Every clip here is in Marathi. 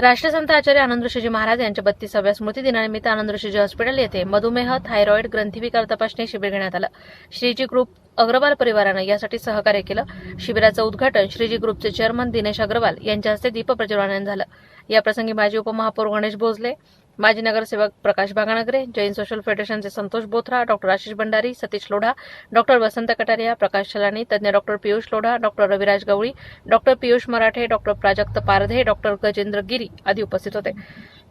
राष्ट्रसंत आचार्य आनंद ऋषीजी महाराज यांच्या बत्तीसाव्या स्मृती दिनानिमित्त आनंद ऋषीजी हॉस्पिटल येथे मधुमेह थायरॉइड ग्रंथिविकार तपासणी शिबिर घेण्यात आलं. श्रीजी ग्रुप अग्रवाल परिवारानं यासाठी सहकार्य केलं. शिबिराचं उद्घाटन श्रीजी ग्रुपचे चेअरमन दिनेश अग्रवाल यांच्या हस्ते दीपप्रज्वलन झालं. याप्रसंगी माजी उपमहापौर गणेश भोजले माजी नगरसेवक प्रकाश बागानगरे जैन सोशल फेडरेशनचे संतोष बोथरा डॉक्टर आशिष भंडारी सतीश लोढा डॉक्टर वसंत कटारिया प्रकाश छलानी तज्ञ doctor Piyush Lodha doctor Raviraj Gawali doctor Piyush Marathe doctor Prajakt Pardhe doctor Gajendra Giri आदी उपस्थित होते.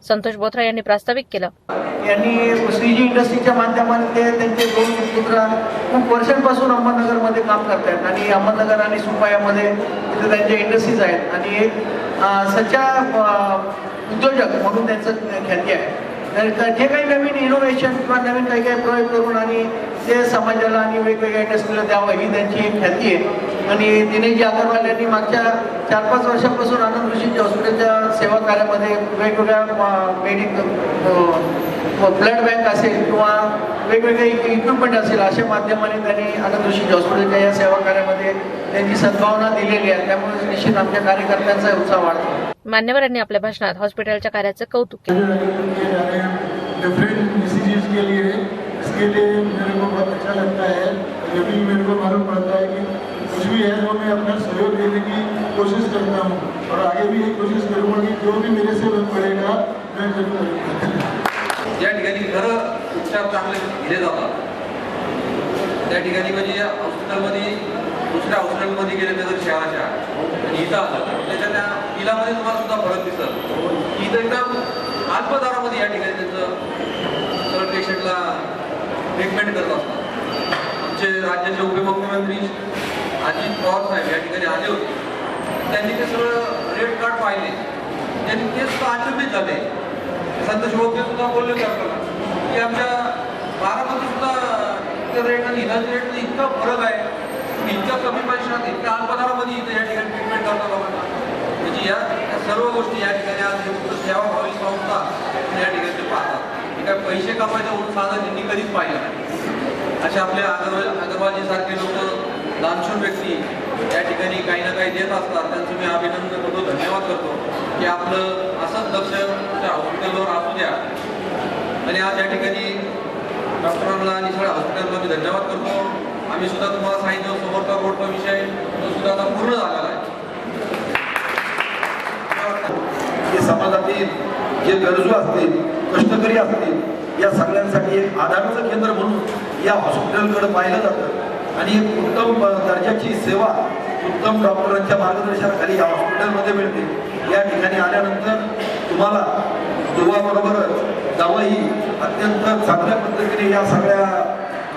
संतोष बोथरा यांनी प्रास्ताविक केलं. यांनी श्रीजी इंडस्ट्रीच्या माध्यमामध्ये ते त्यांचे दोन पुत्र खूप वर्षांपासून अहमदनगरमध्ये काम करतायत आणि अहमदनगर आणि सुपायामध्ये तिथे त्यांच्या इंडस्ट्रीज आहेत. आणि एक सच्चा उद्योजक म्हणून त्यांचं ख्याती आहे. तर जे काही नवीन इनोव्हेशन किंवा नवीन काही काही प्रयोग करून आणि ते समाजाला आणि वेगवेगळ्या इंडस्ट्रीला द्यावं ही त्यांची एक ख्याती आहे. आणि दिनेशजी अगरवाल यांनी मागच्या चार पाच वर्षापासून आनंद ऋषींच्या हॉस्पिटलच्या सेवा कार्यामध्ये वेगवेगळ्या मेडिकल ब्लड बँक असेल किंवा वेगवेगळे इक्विपमेंट असेल अशा माध्यमाने त्यांनी आनंद ऋषींच्या हॉस्पिटलच्या या सेवा कार्यामध्ये त्यांची सद्भावना दिलेली आहे. त्यामुळे निश्चित आमच्या कार्यकर्त्यांचा उत्साह वाढतो. मान्यवरांनी आपल्या भाषणात हॉस्पिटलच्या कार्याचं कौतुक केलं. किए जा रहे हैं डिफरेंट डिसीजेज के लिए इसके लिए मेरे को बहुत अच्छा लगता है. जब भी मेरे को मालूम पड़ता है कि कुछ भी है तो मैं अपना सहयोग देने की कोशिश करता हूँ। और आगे भी ये कोशिश करूँगा कि जो भी मेरे से पड़ेगा मैं जरूर करूँगा। ज्या ठिकाणी खरं उपचार चांगले दिले जातात. त्या ठिकाणी म्हणजे या हॉस्पिटलमध्ये दुसऱ्या हॉस्पिटलमध्ये गेले नगर शहराच्या आणि इथं आलं त्याच्या त्या बिलामध्ये तुम्हाला सुद्धा फरक दिसत. इथं एकदम अल्प दारामध्ये या ठिकाणी त्यांचं सर पेशंटला ट्रीटमेंट करत असतात. आमचे राज्याचे उपमुख्यमंत्री अजित पवार साहेब या ठिकाणी आले होते. त्यांनी ते सगळं रेट कार्ड पाहिले. त्यांनी ते सुद्धा आचंबित झाले. संत शिवोक्ते सुद्धा बोलले होते आपल्याला. की आमच्या बारामध्ये सुद्धा रेट आणि इलाज रेट इतका फरक आहे. इतक्या कमी पैशात इतक्या अल्पदरामध्ये इथं या ठिकाणी ट्रीटमेंट करता लोकांना म्हणजे या सर्व गोष्टी या ठिकाणी आज सेवाभावी सेवा भावी संस्था या ठिकाणी ते पाहतात. हे काय पैसे कमायचं म्हणून साधन त्यांनी कधीच पाहिलं नाही. असे आपले अगरवाल अगरवालजी सारखे लोक दानशूर व्यक्ती या ठिकाणी काही ना काही देत असतात. त्यांचं मी अभिनंदन करतो धन्यवाद करतो की आपलं असंच लक्ष त्या हॉस्पिटलवर असू द्या. आणि आज या ठिकाणी डॉक्टरांना आणि सगळ्या हॉस्पिटलला मी धन्यवाद करतो. आम्ही सुद्धा तुम्हाला सांगितलं समोरचा रोडचा विषय तो सुद्धा आता पूर्ण झालेला आहे. हे समाजातील जे गरजू असतील कष्टकरी असतील या सगळ्यांसाठी एक आधाराचं केंद्र म्हणून या हॉस्पिटलकडे पाहिलं जातं. आणि एक उत्तम दर्जाची सेवा उत्तम डॉक्टरांच्या मार्गदर्शनाखाली या हॉस्पिटलमध्ये मिळते. या ठिकाणी आल्यानंतर तुम्हाला दुवाबरोबरच दवाई अत्यंत चांगल्या पद्धतीने या सगळ्या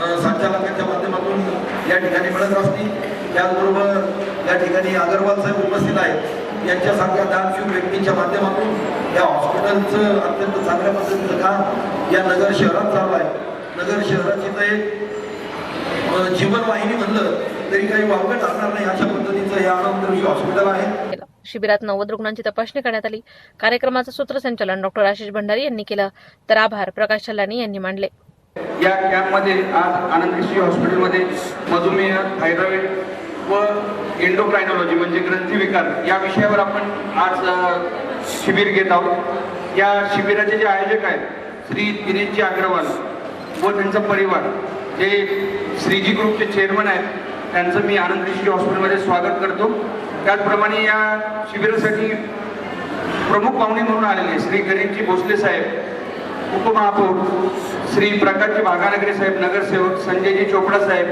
संचालकांच्या माध्यमातून या ठिकाणी मिळत असतील. त्याचबरोबर या ठिकाणी अगरवाल साहेब उपस्थित आहेत. यांच्यासारख्या दानशूर व्यक्तींच्या माध्यमातून या हॉस्पिटलचं अत्यंत चांगल्या पद्धतीचं काम या नगर शहरात चालू आहे. नगर शहराची तर एक जीवनवाहिनी म्हणलं तरी काही वावगं टाकणार नाही अशा पद्धतीचं हे आनंद हॉस्पिटल आहे. शिबिरात नव्वद रुग्णांची तपासणी करण्यात आली. कार्यक्रमाचं सूत्रसंचालन डॉक्टर आशिष भंडारी यांनी केलं. तर आभार प्रकाश चल्लानी यांनी मांडले. या कॅम्पमध्ये आज आनंद ऋषी हॉस्पिटलमध्ये मधुमेह थायरॉइड व एंडोक्रायनॉलॉजी म्हणजे ग्रंथीविकार या विषयावर आपण आज शिबिर घेत आहोत. या शिबिराचे जे आयोजक आहेत श्री दिनेशजी अग्रवाल व त्यांचा परिवार जे श्रीजी ग्रुपचे चेअरमन आहेत त्यांचं मी आनंद ऋषी हॉस्पिटलमध्ये स्वागत करतो. त्याचप्रमाणे या शिबिरासाठी प्रमुख पाहुणे म्हणून आलेले श्री गणेशजी भोसले साहेब उपमहापौर श्री प्रकाशजी भागानगरे साहेब नगरसेवक संजयजी चोपडा साहेब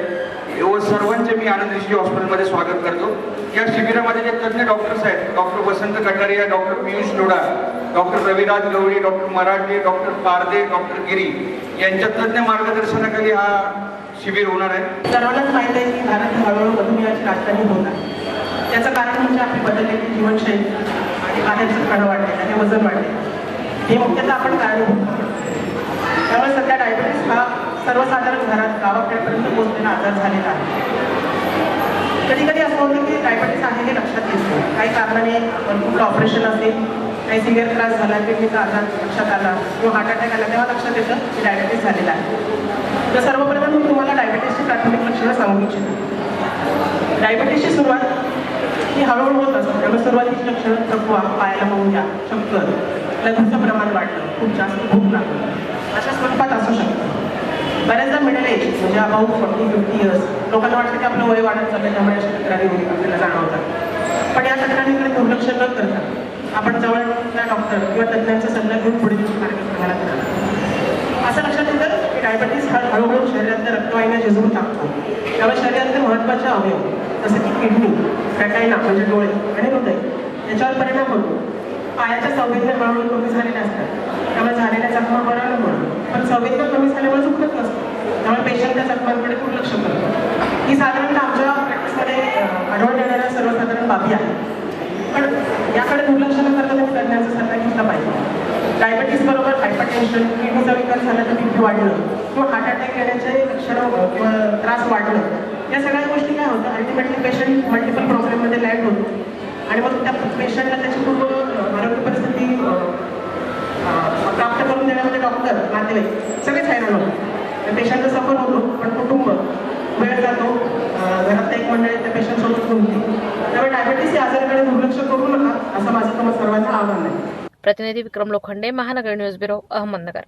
व सर्वांचे मी आनंद ऋषी हॉस्पिटलमध्ये स्वागत करतो. या शिबिरामध्ये जे तज्ज्ञ डॉक्टर्स आहेत doctor Vasant Kataria doctor Piyush Lodha doctor Raviraj Gawali doctor Marathe doctor Parde doctor Giri यांच्या तज्ज्ञ मार्गदर्शनाखाली हा शिबिर होणार आहे. सर्वांनाच माहीत आहे की भारत हळूहळू मधुमेहाची राजधानी होणार त्याचं कारण म्हणजे आपली बदललेली जीवनशैली आणि बाहेरचं खाणं वाढणे आणि वजन वाढले. हे मुख्यतः आपण कारणीभूत सध्या डायबिटीस हा सर्वसाधारण घरात गावाखेड्यापर्यंत पोहोचलेला आजार झालेला आहे. कधी कधी असं होतं की डायबिटीस आहे हे लक्षात येत. नाही काही कारणाने भरपूर ऑपरेशन असेल काही सिव्हिअर त्रास झाला किडनीचा आजार लक्षात आला किंवा हार्ट अटॅक आला तेव्हा लक्षात येतं की डायबिटीस झालेला आहे. तर सर्वप्रथम मी तुम्हाला डायबिटीसची प्राथमिक लक्षणं सांगू इच्छितो. डायबिटीसची सुरुवात ही हळूहळू होत असते. त्यामुळे सुरुवातीची लक्षणं थकवा पायाला मोंग्या चक्कर लघवीचं प्रमाण वाढलं. खूप जास्त भूक लागलं. अशा स्वरूपात असू शकतं. बऱ्याचदा मिडल एज म्हणजे अबाउट फोर्टी फिफ्टी इयर्स लोकांना वाटतं की आपलं वय वाढत चाललं त्यामुळे अशा तक्रारी आपल्याला जाणवतात. पण या तक्रारीकडे दुर्लक्ष न करता आपण जवळच्या डॉक्टर किंवा तज्ज्ञांचा सल्ला घेऊन पुढील कार्यक्रमाला करावा. असं लक्षात येतं की डायबिटीस हा हळूहळू शरीरातल्या रक्तवाहिन्या झिजवून टाकतो. त्यामुळे शरीरातले महत्त्वाचे अवयव जसे की किडनी रटायना म्हणजे डोळे आणि हृदय याच्यावर परिणाम होतो. पायाच्या संवेदना हळूहळू कमी झालेल्या असतात त्यामुळे झालेल्या जखमा बरं म्हणून पण संवेदना कमी झाल्यामुळे चुकत नसतं. त्यामुळे पेशंटच्या चकमांकडे जखमांकडे दुर्लक्ष करतो. ही साधारणतः आमच्या प्रॅक्टिसमध्ये आढळून येणाऱ्या सर्वसाधारण बाबी आहेत. पण याकडे दुर्लक्ष न करता तुम्ही सल्ला घेतला पाहिजे. डायबिटीस बरोबर हायपरटेन्शन किडनीचा विकार झाला तर बीपी वाढलं. किंवा हार्ट अटॅक येण्याचे लक्षणं किंवा त्रास वाढलं. या सगळ्या गोष्टी काय होतं ultimately patient multiple problem land होतो आणि मग त्या पेशंटला त्याची पूर्ण अं, आरोग्य परिस्थिती अं, अं, प्राप्त करून देण्यामध्ये नातेवाईक सगळेच हैराण होतो पेशंटचा सफर होतो पण कुटुंब. वेळ जातो. घरात एक मंडळी त्या पेशंट सोबत घुमते त्यामुळे डायबेटीस या आजाराकडे दुर्लक्ष करू नका असं माझं तुम्हाला सर्वांचं आव्हान आहे. प्रतिनिधी विक्रम लोखंडे महानगर न्यूज ब्युरो अहमदनगर.